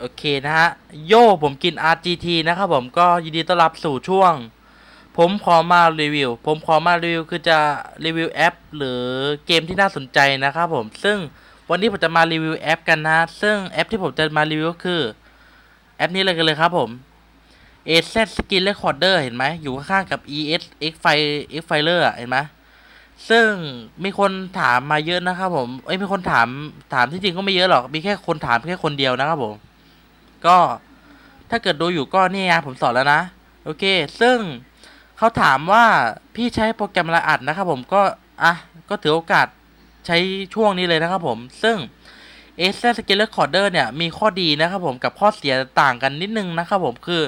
โอเคนะฮะ โย่ผมกิน RGT นะครับผมก็ยินดีต้อนรับสู่ช่วง ผมขอมารีวิว ผมขอมารีวิวคือจะรีวิวแอป หรือเกมที่น่าสนใจนะครับผม ซึ่งวันนี้ผมจะมารีวิวแอปกันนะ ซึ่งแอปที่ผมจะมารีวิวก็คือ แอปนี้เลยกันเลยครับผม AZ Skin Recorder เห็นไหมอยู่ข้างๆกับ ES X File X Filer เห็นไหมซึ่งมีคนถามมาเยอะนะครับผมเอ้ยมีคนถามถามที่จริงก็ไม่เยอะหรอก มีแค่คนถามแค่คนเดียวนะครับผม ก็ถ้าเกิดดูอยู่ก็นี่ไงผมสอนแล้วนะ โอเค ซึ่งเขาถามว่าพี่ใช้โปรแกรมอะไรอัดนะครับผมก็อะก็ถือโอกาสใช้ช่วงนี้เลยนะครับผม ซึ่ง a s Skill Recorder เนี่ยมีข้อดีนะครับผมกับข้อเสียต่างกันนิดนึงนะครับผมคือ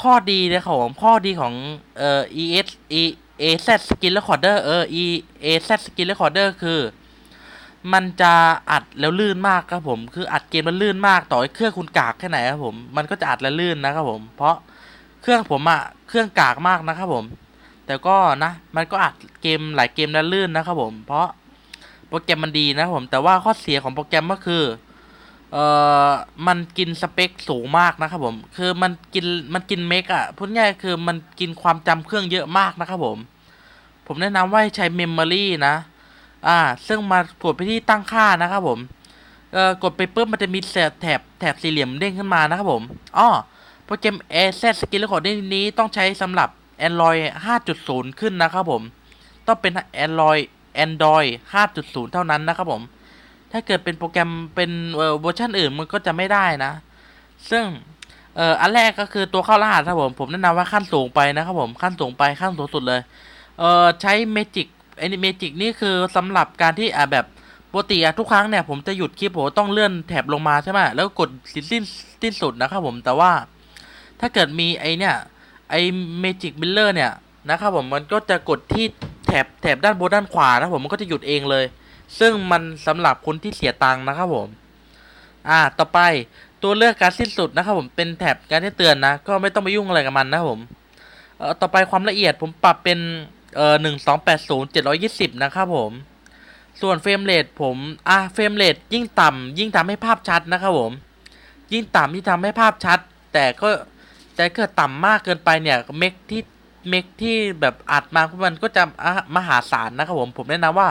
ข้อดีนะครับผมข้อดีของเอ่อ ES E a z Skill Recorder เออ E a z Skill Recorder คือ มันจะอัดแล้วลื่นมากครับผม คืออัดเกมมันลื่นมากต่อให้เครื่องคุณกากแค่ไหนครับผม มันก็จะอัดแล้วลื่นนะครับผม เพราะเครื่องผมอะเครื่องกากมากนะครับผม แต่ก็นะ มันก็อัดเกมหลายเกมแล้วลื่นนะครับผม เพราะโปรแกรมมันดีนะครับผม แต่ว่าข้อเสียของโปรแกรมก็คือ เอ่อ มันกินสเปคสูงมากนะครับผม คือมันกิน มันกินเมกอะพูดง่ายคือมันกินความจำเครื่องเยอะมากนะครับผม ผมแนะนำว่าให้ใช้เมมโมรีนะ อ่า ซึ่งมากดไปที่ตั้งค่านะครับผมเอ่อกดไปปุ๊บมันจะมีแถบแถบสี่เหลี่ยมเด้งขึ้นมานะครับผมอ้อโปรแกรม AZ Skill Recording นี้ต้องใช้สำหรับ Android 5.0 ขึ้นนะครับผม ต้องเป็น Android Android 5.0 เท่านั้นนะครับผม ถ้าเกิดเป็นโปรแกรมเป็นเอ่อเวอร์ชันอื่นมันก็จะไม่ได้นะ ซึ่งเอ่ออันแรกก็คือตัวเข้ารหัสครับผม ผมแนะนำว่าขั้นสูงไปนะครับผม ขั้นสูงไปขั้นสูงสุดเลย เอ่อใช้ Magic ไอ้นี่ Magic นี่คือสำหรับการที่อ่าแบบปกติอะทุกครั้งเนี่ยผมจะหยุดคลิปผมต้องเลื่อนแถบลงมาใช่ไหมแล้วกดสิ้นสิ้นสิ้นสุดนะครับผมแต่ว่าถ้าเกิดมีไอเนี่ยไอ Magic Miller เนี่ยนะครับผมมันก็จะกดที่แถบแถบด้านบนด้านขวานะผมมันก็จะหยุดเองเลย ซึ่งมันสำหรับคนที่เสียตังค์นะครับผมอ่าต่อไปตัวเลือกการสิ้นสุดนะครับผมเป็นแถบการที่เตือนนะ ก็ไม่ต้องไปยุ่งอะไรกับมันนะผมเอ่อต่อไปความละเอียดผมปรับเป็น เอ่อหนึ่งสองแปดศูนย์เจ็ดร้อยี่สิบนะครับผม ส่วนเฟรมเรทผม อะเฟรมเรทยิ่งต่ำยิ่งทำให้ภาพชัดนะครับผม ยิ่งต่ำที่ทำให้ภาพชัด แต่ก็แต่เกิดต่ำมากเกินไปเนี่ยเมกที่เมกที่แบบอัดมามันก็จะอะมหาศาลนะครับผมผมแนะนำว่า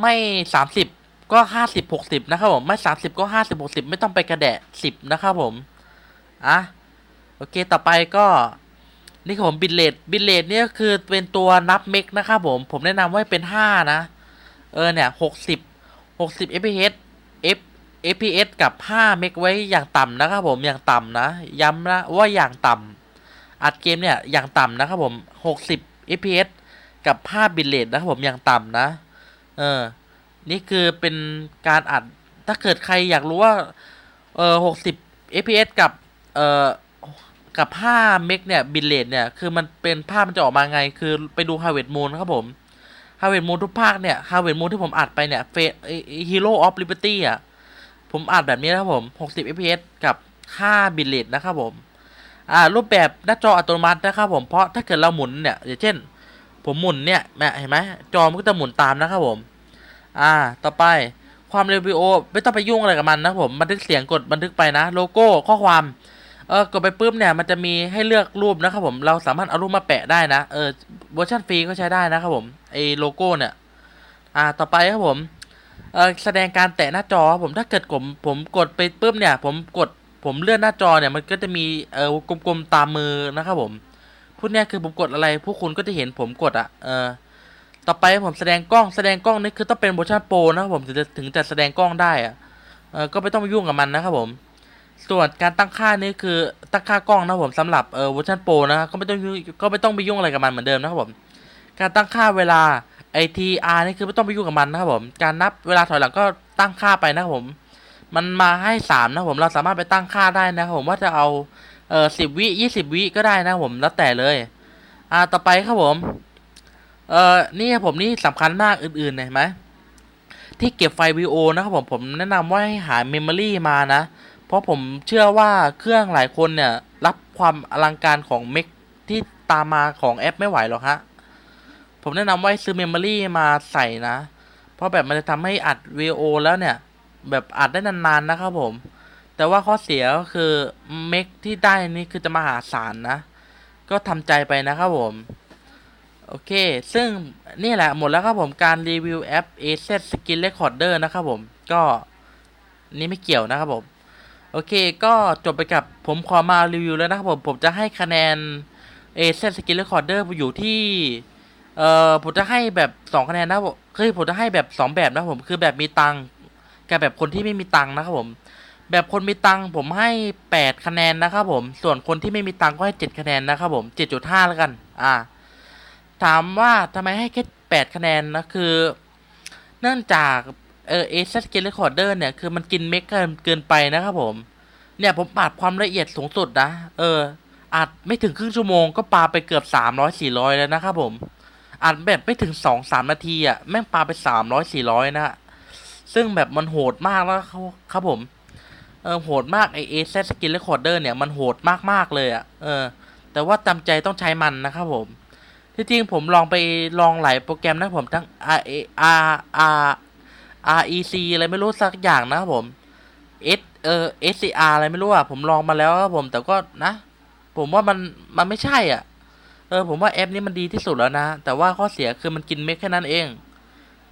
ไม่สามสิบก็ห้าสิบหกสิบนะครับผมไม่สามสิบก็ห้าสิบหกสิบไม่ต้องไปกระแดะสิบนะครับผมอะโอเคต่อไปก็ นี่ครับผมบิตเลทบิตเลทเนี่ยก็คือเป็นตัวนับเมกนะครับผม ผมแนะนำว่าเป็นห้านะ เออเนี่ยหกสิบหกสิบ fps f fps กับห้าเมกไว้อย่างต่ำนะครับผมอย่างต่ำนะ ย้ำนะว่าอย่างต่ำอัดเกมเนี่ยอย่างต่ำนะครับผมหกสิบ fps กับห้าบิตเลทนะครับผมอย่างต่ำนะ เออ นี่คือเป็นการอัดถ้าเกิดใครอยากรู้ว่า เออหกสิบ fps กับ เออ กับ5เมกเนี่ยบิตเรทเนี่ยคือมันเป็นภาพมันจะออกมาไง คือไปดู Harvest Moon ครับผม Harvest Moon ทุกภาคเนี่ย Harvest Moon ที่ผมอัดไปเนี่ยเฟ Hero of Liberty อะผมอัดแบบนี้นะครับผม 60 fps กับ5บิตเรทนะครับผมอ่ารูปแบบหน้าจออัตโนมัตินะครับผมเพราะถ้าเกิดเราหมุนเนี่ยอย่างเช่น ผมหมุนเนี่ยแม่เห็นไหมจอมันก็จะหมุนตามนะครับผม อ่า ต่อไปความเร็ววิดีโอไม่ต้องไปยุ่งอะไรกับมันนะผมบันทึกเสียงกดบันทึกไปนะ โลโก้ข้อความ เออกดไปปุ๊บเนี่ยมันจะมีให้เลือกรูปนะครับผมเราสามารถเอารูปมาแปะได้นะเออเวอร์ชันฟรีก็ใช้ได้นะครับผมไอโลโก้เนี่ยอ่าต่อไปครับผมเออแสดงการแตะหน้าจอครับผมถ้าเกิดผมผมกดไปปุ๊บเนี่ย ผมกดผมเลื่อนหน้าจอเนี่ยมันก็จะมีเออกลมๆตามมือนะครับผมพูดเนี่ยคือผมกดอะไรพวกคุณก็จะเห็นผมกดอะเออต่อไปผมแสดงกล้องแสดงกล้องนี่คือต้องเป็นเวอร์ชันโปรนะครับผมถึงจะถึงจะแสดงกล้องได้อะเออก็ไม่ต้องไปยุ่งกับมันนะครับผม ส่วนการตั้งค่านี่คือตั้งค่ากล้องนะผมสำหรับเออเวอร์ชันโปรนะครับก็ไม่ต้องก็ไม่ต้องไปยุ่งอะไรกับมันเหมือนเดิมนะครับผม การตั้งค่าเวลา ITR นี่คือไม่ต้องไปยุ่งกับมันนะครับผม การนับเวลาถอยหลังก็ตั้งค่าไปนะครับผม มันมาให้สามนะครับผมเราสามารถไปตั้งค่าได้นะครับผมว่าจะเอาเออสิบวิยี่สิบวิก็ได้นะครับผมแล้วแต่เลยอ่าต่อไปครับผมเออนี่ครับผมนี่สำคัญมากอื่นๆเห็นไหมที่เก็บไฟล์วิดีโอนะครับผมผมแนะนำว่าให้หาเมมโมรีมานะ เพราะผมเชื่อว่าเครื่องหลายคนเนี่ย รับความอลังการของเมกที่ตามมาของแอปไม่ไหวหรอกฮะ ผมแนะนำว่าซื้อเมมโมรี่มาใส่นะ เพราะแบบมันจะทำให้อัดวีโอแล้วเนี่ย แบบอัดได้นานๆนะครับผม แต่ว่าข้อเสียก็คือเมคที่ได้นี่คือจะมหาศาลนะ ก็ทำใจไปนะครับผม โอเค ซึ่งนี่แหละหมดแล้วครับผมการรีวิวแอป a z Skin Recorder นะครับผม ก็นี่ไม่เกี่ยวนะครับผม โอเค ก็จบไปกับผมขอมารีวิวแล้วนะครับผม ผมจะให้คะแนน a z Skin Recorder อยู่ที่เอ่อผมจะให้แบบสองคะแนนนะคือผมจะให้แบบสองแบบนะผมคือแบบมีตังกับแบบคนที่ไม่มีตังนะครับผม แบบคนมีตังผมให้แปดคะแนนนะครับผม ส่วนคนที่ไม่มีตังก็ให้เจ็ดคะแนนนะครับผมเจ็ดจุดห้าแล้วกัน อ่า ถามว่าทำไมให้แค่แปดคะแนนนะคือ เนื่องจาก เออเอซัสเกนเรคคอร์เดอร์เนี่ย คือมันกินเมกเกินเกินไปนะครับผม เนี่ยผมปาดความละเอียดสูงสุดนะ เอออาจไม่ถึงครึ่งชั่วโมงก็ปาไปเกือบสามร้อยสี่ร้อยแล้วนะครับผมอาจแบบไม่ถึงสองสามนาทีอะแม่งปาไปสามร้อยสี่ร้อยนะซึ่งแบบมันโหดมากแล้วครับผม เออโหดมากไอเอซสกินเรคคอร์เดอร์เนี่ย มันโหดมาก ๆ เลยอะ เออ แต่ว่าจำใจต้องใช้มันนะครับผม ที่จริงผมลองไปลองหลายโปรแกรมนะผมทั้ง R A R R R E C อะไรไม่รู้สักอย่างนะครับผม S เออ S C R อะไรไม่รู้อะผมลองมาแล้วครับผมแต่ก็นะ ผมว่ามันมันไม่ใช่อะ เออ ผมว่าแอปนี้มันดีที่สุดแล้วนะ แต่ว่าข้อเสียคือมันกินเม็กแค่นั้นเอง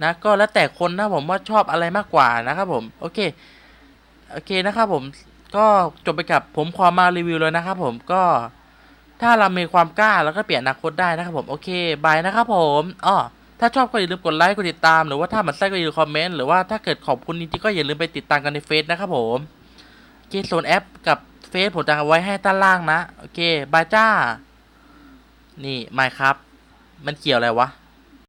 นะก็แล้วแต่คนนะผมว่าชอบอะไรมากกว่านะครับผม โอเค โอเคนะครับผมก็จบไปกับผมขอมารีวิวเลยนะครับผมก็ถ้าเรามีความกล้าแล้วก็เปลี่ยนอนาคตได้นะครับผม โอเคบายนะครับผมอ๋อ ถ้าชอบก็อย่าลืมกดไลค์กดติดตามหรือว่าถ้ามันไส้ก็อย่าลืมคอมเมนต์หรือว่าถ้าเกิดขอบคุณจริงๆก็อย่าลืมไปติดตามกันในเฟซนะครับผมโอเคโซนแอปกับเฟซผมจะเอาไว้ให้ด้านล่างนะ โอเคบายจ้า นี่ไม่ครับ มันเกี่ยวอะไรวะ